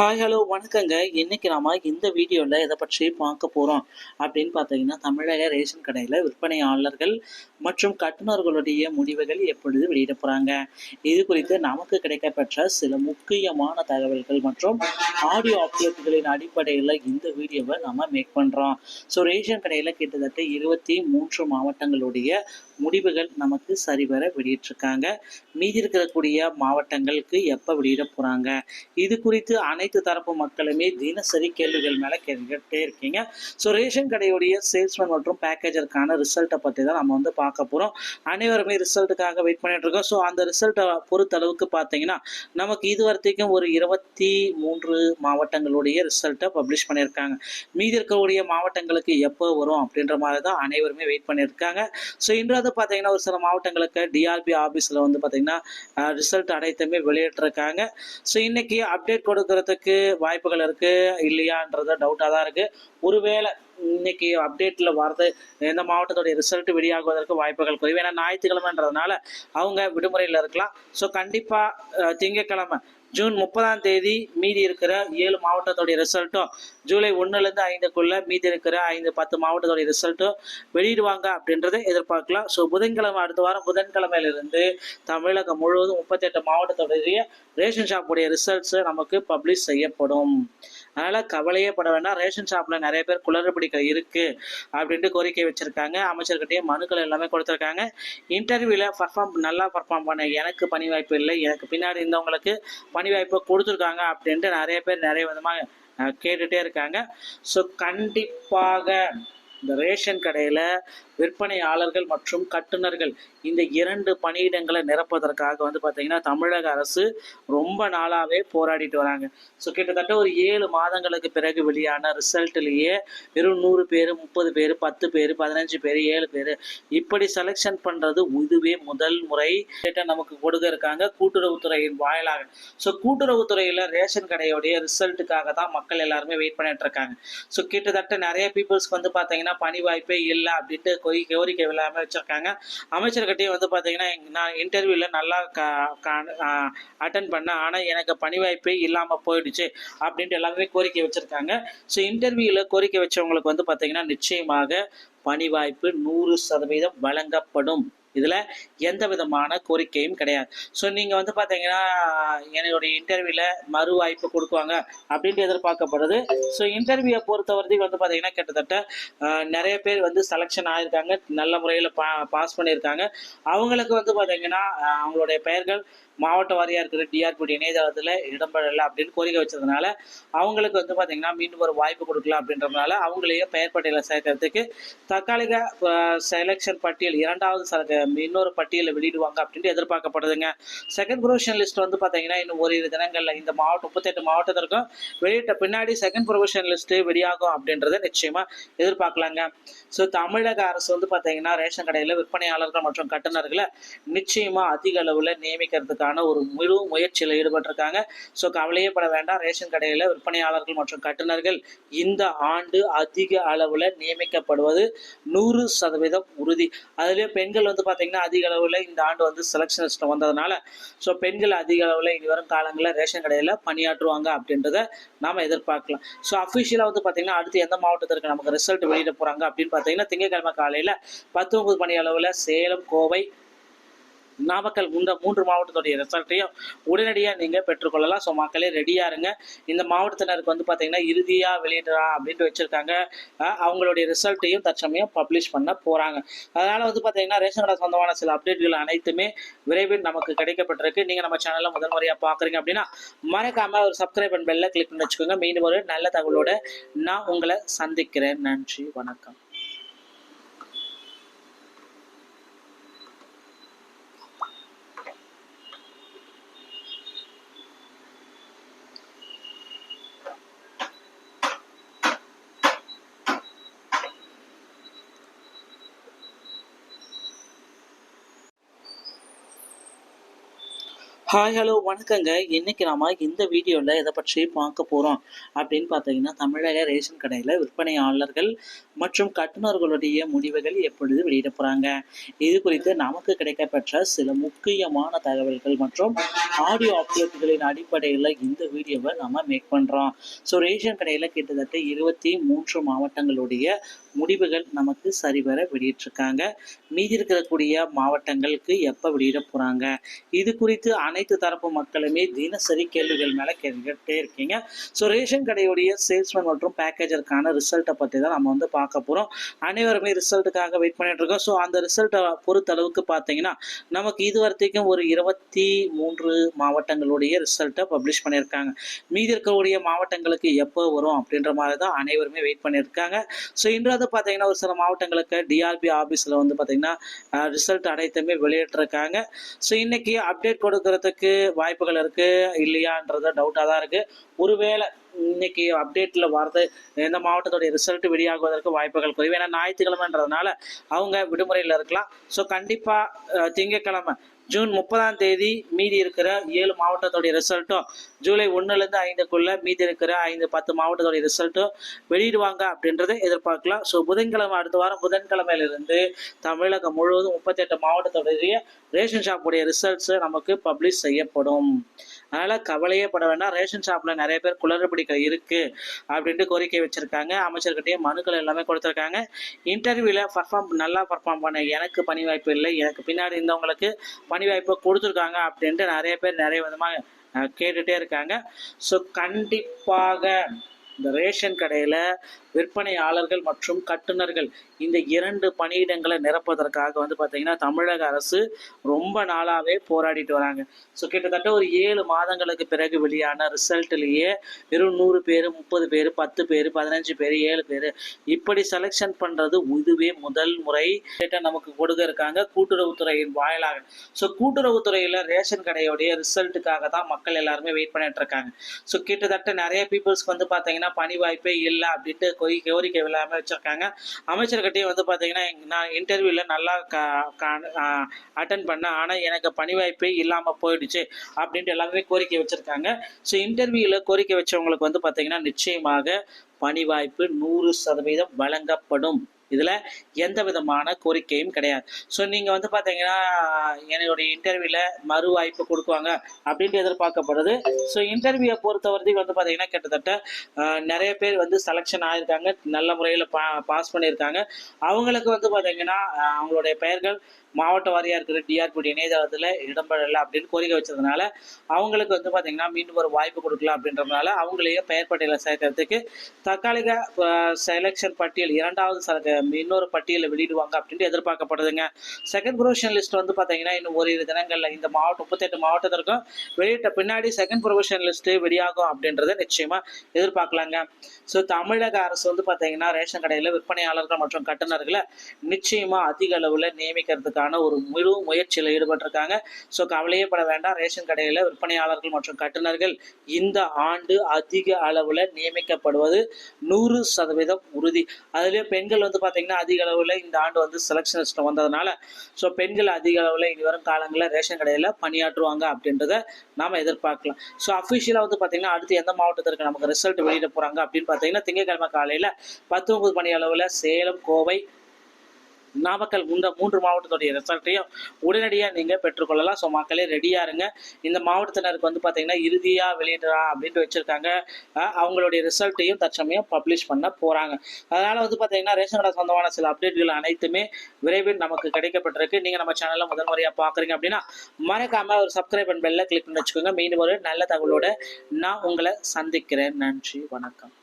Hi hello வணக்கங்க. இன்னைக்கு நாம இந்த வீடியோவில் எதை பற்றி பார்க்க போகிறோம் அப்படின்னு பார்த்தீங்கன்னா தமிழக ரேஷன் கடையில் விற்பனையாளர்கள் மற்றும் கட்டுநர்களுடைய முடிவுகள் எப்பொழுது வெளியிட போகிறாங்க இது குறித்து நமக்கு கிடைக்கப்பெற்ற சில முக்கியமான தகவல்கள் மற்றும் ஆடியோ அப்டேட்டுகளின் அடிப்படையில் இந்த வீடியோவை நம்ம மேக் பண்ணுறோம் ஸோ ரேஷன் கடையில் கிட்டத்தட்ட இருபத்தி மூன்று மாவட்டங்களுடைய முடிவுகள் நமக்கு சரிவர வெளியிட்டிருக்காங்க. மீதி இருக்கக்கூடிய மாவட்டங்களுக்கு எப்போ வெளியிட போகிறாங்க இது குறித்து அனைத்து தரப்பு மக்களுமே தினசரி கேள்விகள் மேலே கேட்டுக்கிட்டே இருக்கீங்க. ஸோ ரேஷன் கடையுடைய சேல்ஸ்மேன் மற்றும் பேக்கேஜருக்கான ரிசல்ட்டை பற்றி தான் நம்ம வந்து பார்க்க போகிறோம் அனைவருமே ரிசல்ட்டுக்காக வெயிட் பண்ணிட்டு இருக்கோம். ஸோ அந்த ரிசல்ட்டை பொறுத்த அளவுக்கு பார்த்தீங்கன்னா நமக்கு இது வரைக்கும் ஒரு இருபத்தி மூன்று மாவட்டங்களுடைய ரிசல்ட்டை பப்ளிஷ் பண்ணியிருக்காங்க. மீதி இருக்கக்கூடிய மாவட்டங்களுக்கு எப்போ வரும் அப்படின்ற மாதிரி தான் அனைவருமே வெயிட் பண்ணியிருக்காங்க. ஸோ இன்றாத வந்து பார்த்தீங்கன்னா ஒரு சில மாவட்டங்களுக்கு டிஆர்பி ஆஃபீஸில் வந்து பார்த்தீங்கன்னா ரிசல்ட் அனைத்துமே வெளியிட்டிருக்காங்க. ஸோ இன்னைக்கு அப்டேட் கொடுக்கறதுக்கு வாய்ப்புகள் இருக்கு இல்லையான்றது டவுட்டாக தான் இருக்கு. ஒருவேளை இன்னைக்கு அப்டேட்டில் வரது எந்த மாவட்டத்துடைய ரிசல்ட் வெளியாகுவதற்கு வாய்ப்புகள் குறைவு. ஏன்னா ஞாயிற்றுக்கிழமைன்றதுனால அவங்க விடுமுறையில் இருக்கலாம். ஸோ கண்டிப்பாக திங்கட்கிழமை ஜூன் முப்பதாம் தேதி மீதி இருக்கிற ஏழு மாவட்டத்துடைய ரிசல்ட்டும் ஜூலை ஒன்றுலேருந்து ஐந்துக்குள்ள மீதி இருக்கிற ஐந்து பத்து மாவட்டத்துடைய ரிசல்ட்டும் வெளியிடுவாங்க அப்படின்றத எதிர்பார்க்கலாம். ஸோ புதன்கிழமை அடுத்த வாரம் புதன்கிழமையிலிருந்து தமிழகம் முழுவதும் முப்பத்தெட்டு மாவட்டத்துடைய ரேஷன் ஷாப்புடைய ரிசல்ட்ஸ் நமக்கு பப்ளிஷ் செய்யப்படும். அதனால் கவலையே பட வேண்டாம். ரேஷன் ஷாப்பில் நிறைய பேர் குளறுபடிகள் இருக்குது அப்படின்ட்டு கோரிக்கை வச்சுருக்காங்க. அமைச்சர்கிட்டயே மனுக்கள் எல்லாமே கொடுத்துருக்காங்க. இன்டர்வியூவில் பர்ஃபார்ம் நல்லா பர்ஃபார்ம் பண்ண எனக்கு பணி வாய்ப்பு இல்லை. எனக்கு பின்னாடி இருந்தவங்களுக்கு பணி வாய்ப்பு கொடுத்துருக்காங்க அப்படின்ட்டு நிறைய பேர் நிறைய விதமாக கேட்டுகிட்டே கேட்டுட்டே இருக்காங்க. ஸோ கண்டிப்பாக இந்த ரேஷன் கடையில் விற்பனையாளர்கள் மற்றும் கட்டுநர்கள் இந்த இரண்டு பணியிடங்களை நிரப்புவதற்காக வந்து பார்த்தீங்கன்னா தமிழக அரசு ரொம்ப நாளாகவே போராடிட்டு வராங்க. ஸோ கிட்டத்தட்ட ஒரு ஏழு மாதங்களுக்கு பிறகு வெளியான ரிசல்ட்லேயே வெறும் நூறு பேர் முப்பது பேர் பத்து பேர் பதினஞ்சு பேர் ஏழு பேர் இப்படி செலெக்ஷன் பண்ணுறது இதுவே முதல் முறை கேட்டால் நமக்கு கொடுக்க இருக்காங்க. கூட்டுறவுத்துறையின் வாயிலாக. ஸோ கூட்டுறவுத்துறையில் ரேஷன் கடையோடைய ரிசல்ட்டுக்காக தான் மக்கள் எல்லாருமே வெயிட் பண்ணிட்டு இருக்காங்க. ஸோ கிட்டத்தட்ட நிறைய பீப்புள்ஸ்க்கு வந்து பார்த்தீங்கன்னா பணி வாய்ப்பே இல்லை அப்படின்ட்டு கோரி கோரிக்கை இல்லாமல் வச்சுருக்காங்க. அமைச்சர்கிட்டையும் வந்து பார்த்தீங்கன்னா நான் இன்டர்வியூவில் நல்லா அட்டன் பண்ணேன். ஆனால் எனக்கு பணி வாய்ப்பே இல்லாமல் போயிடுச்சு அப்படின்ட்டு எல்லாருமே கோரிக்கை வச்சுருக்காங்க. ஸோ இன்டர்வியூவில் கோரிக்கை வச்சவங்களுக்கு வந்து பார்த்தீங்கன்னா நிச்சயமாக பணி வாய்ப்பு நூறு சதவீதம் வழங்கப்படும். இதில் எந்த விதமான கோரிக்கையும் கிடையாது. ஸோ நீங்கள் வந்து பார்த்தீங்கன்னா என்னுடைய இன்டர்வியூவில் மறு வாய்ப்பு கொடுக்குவாங்க அப்படின்ட்டு எதிர்பார்க்கப்படுது. ஸோ இன்டர்வியூவை பொறுத்தவரைக்கும் வந்து பார்த்தீங்கன்னா கிட்டத்தட்ட ஆஹ், நிறைய பேர் வந்து செலெக்ஷன் ஆயிருக்காங்க. நல்ல முறையில் பா பாஸ் பண்ணியிருக்காங்க. அவங்களுக்கு வந்து பார்த்தீங்கன்னா அவங்களுடைய பெயர்கள் மாவட்ட வாரியாக இருக்கிற டிஆர்பி இணையதளத்தில் இடம்பெறலை அப்படின்னு கோரிக்கை வச்சதுனால அவங்களுக்கு வந்து பார்த்தீங்கன்னா மீண்டும் ஒரு வாய்ப்பு கொடுக்கலாம் அப்படின்றதுனால அவங்களையே பெயர் பட்டியலை சேர்க்கறதுக்கு தற்காலிக செலெக்ஷன் பட்டியல் இரண்டாவது இன்னொரு பட்டியலை வெளியிடுவாங்க அப்படின்ட்டு எதிர்பார்க்கப்படுதுங்க. செகண்ட் ப்ரொவிஷன் லிஸ்ட் வந்து பார்த்தீங்கன்னா இன்னும் ஒரு தினங்களில் இந்த மாவட்டம் முப்பத்தெட்டு மாவட்டத்திற்கும் வெளியிட்ட பின்னாடி செகண்ட் ப்ரொவிஷன் லிஸ்ட் வெளியாகும் அப்படின்றத நிச்சயமாக எதிர்பார்க்கலாங்க. ஸோ தமிழக அரசு வந்து பார்த்தீங்கன்னா ரேஷன் கடையில் விற்பனையாளர்கள் மற்றும் கட்டுநர்களை நிச்சயமாக அதிக அளவில் நியமிக்கிறதுக்கான ஒரு முழு முயற்சியில் ஈடுபட்டிருக்காங்க. ஸோ கவலையே பட வேண்டாம். ரேஷன் கடையில் விற்பனையாளர்கள் மற்றும் கட்டுநர்கள் இந்த ஆண்டு அதிக அளவில் நியமிக்கப்படுவது நூறு சதவீதம் உறுதி. அதுலேயே பெண்கள் வந்து பார்த்தீங்கன்னா அதிக அளவில் இந்த ஆண்டு வந்து செலெக்ஷன் வந்ததுனால ஸோ பெண்கள் அதிக அளவில் இனி வரும் காலங்களில் ரேஷன் கடையில் பணியாற்றுவாங்க அப்படின்றத நாம் எதிர்பார்க்கலாம். ஸோ அஃபிஷியலாக வந்து பார்த்தீங்கன்னா அடுத்து எந்த மாவட்டத்திற்கு நமக்கு ரிசல்ட் வெளியிட போகிறாங்க அப்படின்னு பார்த்தீங்கன்னா திங்கட்கிழமை காலையில் பத்து ஒன்பது மணி அளவில் சேலம் கோவை நாமக்கல் இந்த மூன்று மாவட்டத்துடைய ரிசல்ட்டையும் உடனடியாக நீங்கள் பெற்றுக்கொள்ளலாம். ஸோ மக்களே ரெடியாக இருங்க. இந்த மாவட்டத்தினருக்கு வந்து பார்த்தீங்கன்னா இறுதியாக வெளியிடலாம் அப்படின்ட்டு வச்சுருக்காங்க. அவங்களுடைய ரிசல்ட்டையும் தற்சமயம் பப்ளிஷ் பண்ண போகிறாங்க அதனால் வந்து பார்த்தீங்கன்னா ரேஷன் கடை சொந்தமான சில அப்டேட்கள் அனைத்துமே விரைவில் நமக்கு கிடைக்கப்பட்டிருக்கு. நீங்கள் நம்ம சேனலில் முதல் முறையாக பார்க்குறீங்க அப்படின்னா மறக்காமல் ஒரு சப்ஸ்கிரைப் அண்ட் பெல்ல கிளிக் பண்ணி வச்சுக்கோங்க. மீண்டும் ஒரு நல்ல தகவலோட நான் உங்களை சந்திக்கிறேன். நன்றி வணக்கம். ஹாய் ஹலோ வணக்கங்க. இன்னைக்கு நாம இந்த வீடியோவில் எதை பற்றி பார்க்க போகிறோம் அப்படின்னு பார்த்தீங்கன்னா தமிழக ரேஷன் கடையில் விற்பனையாளர்கள் மற்றும் கட்டுநர்களுடைய முடிவுகள் எப்பொழுது வெளியிட போகிறாங்க இது குறித்து நமக்கு கிடைக்கப்பெற்ற சில முக்கியமான தகவல்கள் மற்றும் ஆடியோ அப்டேட்டுகளின் அடிப்படையில் இந்த வீடியோவை நம்ம மேக் பண்ணுறோம் ஸோ ரேஷன் கடையில் கிட்டத்தட்ட இருபத்தி மூன்று மாவட்டங்களுடைய முடிவுகள் நமக்கு சரிவர வெளியிட்டிருக்காங்க. மீதி இருக்கக்கூடிய மாவட்டங்களுக்கு எப்போ வெளியிட போகிறாங்க இது குறித்து அனைத்து தரப்பு மக்களுமே தினசரி கேள்விகள் மேலே கேட்டுக்கிட்டே இருக்கீங்க. ஸோ ரேஷன் கடையுடைய சேல்ஸ்மேன் மற்றும் பேக்கேஜருக்கான ரிசல்ட்டை பற்றி தான் நம்ம வந்து பார்க்க போகிறோம் அனைவருமே ரிசல்ட்டுக்காக வெயிட் பண்ணிட்டு இருக்கோம். ஸோ அந்த ரிசல்ட்டை பொறுத்த அளவுக்கு பார்த்தீங்கன்னா நமக்கு இது வரைக்கும் ஒரு இருபத்தி மூன்று மாவட்டங்களுடைய ரிசல்ட்டை பப்ளிஷ் பண்ணியிருக்காங்க. மீதி இருக்கக்கூடிய மாவட்டங்களுக்கு எப்போ வரும் அப்படின்ற மாதிரி தான் அனைவருமே வெயிட் பண்ணியிருக்காங்க. ஸோ இன்றாவது பார்த்தீங்கன்னா ஒரு சில மாவட்டங்களுக்கு டிஆர்பி ஆஃபீஸில் வந்து பார்த்தீங்கன்னா ரிசல்ட் அனைத்துமே வெளியிட்டிருக்காங்க. ஸோ இன்றைக்கி அப்டேட் கொடுக்கறதுக்கு வாய்ப்புகள் இருக்குது இல்லையான்றது டவுட்டாக தான் இருக்குது ஒருவேளை இன்னைக்கு அப்டேட்டில் வரது எந்த மாவட்டத்துடைய ரிசல்ட் வெளியாகுவதற்கு வாய்ப்புகள் குறைவு. ஏன்னா ஞாயிற்றுக்கிழமைன்றதுனால அவங்க விடுமுறையில் இருக்கலாம். ஸோ கண்டிப்பாக திங்கட்கிழமை ஜூன் முப்பதாம் தேதி மீதி இருக்கிற ஏழு மாவட்டத்துடைய ரிசல்ட்டும் ஜூலை ஒன்றுலேருந்து ஐந்துக்குள்ள மீதி இருக்கிற ஐந்து பத்து மாவட்டத்துடைய ரிசல்ட்டும் வெளியிடுவாங்க அப்படின்றத எதிர்பார்க்கலாம். ஸோ புதன்கிழமை அடுத்த வாரம் புதன்கிழமையிலிருந்து தமிழகம் முழுவதும் முப்பத்தெட்டு மாவட்டத்துடைய ரேஷன் ஷாப்புடைய ரிசல்ட்ஸ் நமக்கு பப்ளிஷ் செய்யப்படும். அதனால் கவலையே பட வேண்டாம். ரேஷன் ஷாப்பில் நிறைய பேர் குளறுபடிகள் இருக்குது அப்படின்ட்டு கோரிக்கை வச்சுருக்காங்க. அமைச்சர்கிட்டயும் மனுக்கள் எல்லாமே கொடுத்துருக்காங்க. இன்டர்வியூவில் பர்ஃபார்ம் நல்லா பர்ஃபார்ம் பண்ண எனக்கு பணி வாய்ப்பு இல்லை. எனக்கு பின்னாடி இருந்தவங்களுக்கு பணி வாய்ப்பு கொடுத்துருக்காங்க அப்படின்ட்டு நிறைய பேர் நிறைய விதமாக கேட்டுகிட்டே கேட்டுட்டே இருக்காங்க. ஸோ கண்டிப்பாக இந்த ரேஷன் கடையில் விற்பனையாளர்கள் மற்றும் கட்டுநர்கள் இந்த இரண்டு பணியிடங்களை நிரப்பதற்காக வந்து பார்த்தீங்கன்னா தமிழக அரசு ரொம்ப நாளாகவே போராடிட்டு வராங்க. ஸோ கிட்டத்தட்ட ஒரு ஏழு மாதங்களுக்கு பிறகு வெளியான ரிசல்ட்லேயே வெறும் நூறு பேர் முப்பது பேர் பத்து பேர் பதினஞ்சு பேர் ஏழு பேர் இப்படி செலெக்ஷன் பண்ணுறது இதுவே முதல் முறை நமக்கு கொடுக்க இருக்காங்க. கூட்டுறவுத்துறையின் வாயிலாக. ஸோ கூட்டுறவுத்துறையில் ரேஷன் கடையோடைய ரிசல்ட்டுக்காக தான் மக்கள் எல்லாருமே வெயிட் பண்ணிட்டு இருக்காங்க. ஸோ கிட்டத்தட்ட நிறைய பீப்புள்ஸ்க்கு வந்து பார்த்தீங்கன்னா பணி வாய்ப்பே இல்லை அப்படின்ட்டு கோரிக்கை இல்லாமல் வச்சுருக்காங்க. அமைச்சர்கிட்டையும் வந்து பார்த்தீங்கன்னா நான் இன்டர்வியூவில் நல்லா அட்டன் பண்ணேன். ஆனால் எனக்கு பணி வாய்ப்பே இல்லாமல் போயிடுச்சு அப்படின்ட்டு எல்லாமே கோரிக்கை வச்சுருக்காங்க. ஸோ இன்டர்வியூவில் கோரிக்கை வச்சவங்களுக்கு வந்து பார்த்தீங்கன்னா நிச்சயமாக பணி வாய்ப்பு நூறு சதவீதம் வழங்கப்படும். இதில் எந்த விதமான கோரிக்கையும் கிடையாது. ஸோ நீங்கள் வந்து பார்த்தீங்கன்னா என்னுடைய இன்டர்வியூவில் மறு வாய்ப்பு கொடுக்குவாங்க அப்படின்ட்டு எதிர்பார்க்கப்படுது. ஸோ இன்டர்வியூவை பொறுத்தவரைக்கும் வந்து பார்த்தீங்கன்னா கிட்டத்தட்ட நிறைய பேர் வந்து செலெக்ஷன் ஆகியிருக்காங்க நல்ல முறையில் பா பாஸ் பண்ணியிருக்காங்க. அவங்களுக்கு வந்து பார்த்தீங்கன்னா அவங்களுடைய பெயர்கள் மாவட்ட வாரியாக இருக்கிற டிஆர்பி இணையதளத்தில் இடம்பெறலை அப்படின்னு கோரிக்கை வச்சதுனால அவங்களுக்கு வந்து பார்த்தீங்கன்னா மீண்டும் ஒரு வாய்ப்பு கொடுக்கலாம் அப்படின்றதுனால அவங்களையும் பெயர் பட்டியலில் சேர்க்கறதுக்கு தற்காலிக செலெக்ஷன் பட்டியல் இரண்டாவது சல இன்னொரு பட்டியலை வெளியிடுவாங்க அப்படின்ட்டு எதிர்பார்க்கப்படுதுங்க. செகண்ட் ப்ரொவிஷன் லிஸ்ட் வந்து பார்த்தீங்கன்னா இன்னும் ஓரிரு தினங்களில் இந்த மாவட்டம் முப்பத்தெட்டு மாவட்டத்திற்கும் வெளியிட்ட பின்னாடி செகண்ட் ப்ரொவிஷன் லிஸ்ட்டு வெளியாகும் அப்படின்றத நிச்சயமாக எதிர்பார்க்கலாங்க. ஸோ தமிழக அரசு வந்து பார்த்தீங்கன்னா ரேஷன் கடையில் விற்பனையாளர்கள் மற்றும் கட்டுநர்களை நிச்சயமாக அதிக அளவில் நியமிக்கிறதுக்கான ஒரு முழு முயற்சியில் ஈடுபட்டிருக்காங்க. ஸோ கவலையே பட வேண்டாம். ரேஷன் கடையில் விற்பனையாளர்கள் மற்றும் கட்டுநர்கள் இந்த ஆண்டு அதிக அளவில் நியமிக்கப்படுவது நூறு சதவீதம் உறுதி. அதிலே பெண்கள் வந்து பார்த்தீங்கன்னா அதிக அளவில் இந்த ஆண்டு வந்து செலெக்ஷன் சிஸ்டம் வந்ததுனால ஸோ பெண்கள் அதிக அளவில் இனி வரும் காலங்களில் ரேஷன் கடையில் பணியாற்றுவாங்க அப்படின்றத நாம் எதிர்பார்க்கலாம். ஸோ அஃபிஷியலாக வந்து பார்த்தீங்கன்னா அடுத்து எந்த மாவட்டத்திற்கு நமக்கு ரிசல்ட் வெளியிட போகிறாங்க அப்படின்னு பார்த்தீங்கன்னா திங்கட்கிழமை காலையில் பத்து ஒன்பது மணி அளவில் சேலம் கோவை நாமக்கல் இந்த மூன்று மாவட்டத்துடைய ரிசல்ட்டையும் உடனடியாக நீங்கள் பெற்றுக்கொள்ளலாம். ஸோ மக்களே ரெடியாக இருங்க. இந்த மாவட்டத்தினருக்கு வந்து பார்த்தீங்கன்னா இறுதியாக வெளியிடலாம் அப்படின்ட்டு வச்சுருக்காங்க. அவங்களுடைய ரிசல்ட்டையும் தற்சமயம் பப்ளிஷ் பண்ண போகிறாங்க அதனால் வந்து பார்த்தீங்கன்னா ரேஷன் கடை சொந்தமான சில அப்டேட்கள் அனைத்துமே விரைவில் நமக்கு கிடைக்கப்பட்டிருக்கு. நீங்கள் நம்ம சேனலில் முதல் முறையாக பார்க்குறீங்க அப்படின்னா மறக்காமல் ஒரு சப்ஸ்கிரைப் அண்ட் பெல்ல கிளிக் பண்ணி வச்சுக்கோங்க. மீண்டும் ஒரு நல்ல தகவலோடு நான் உங்களை சந்திக்கிறேன். நன்றி வணக்கம்.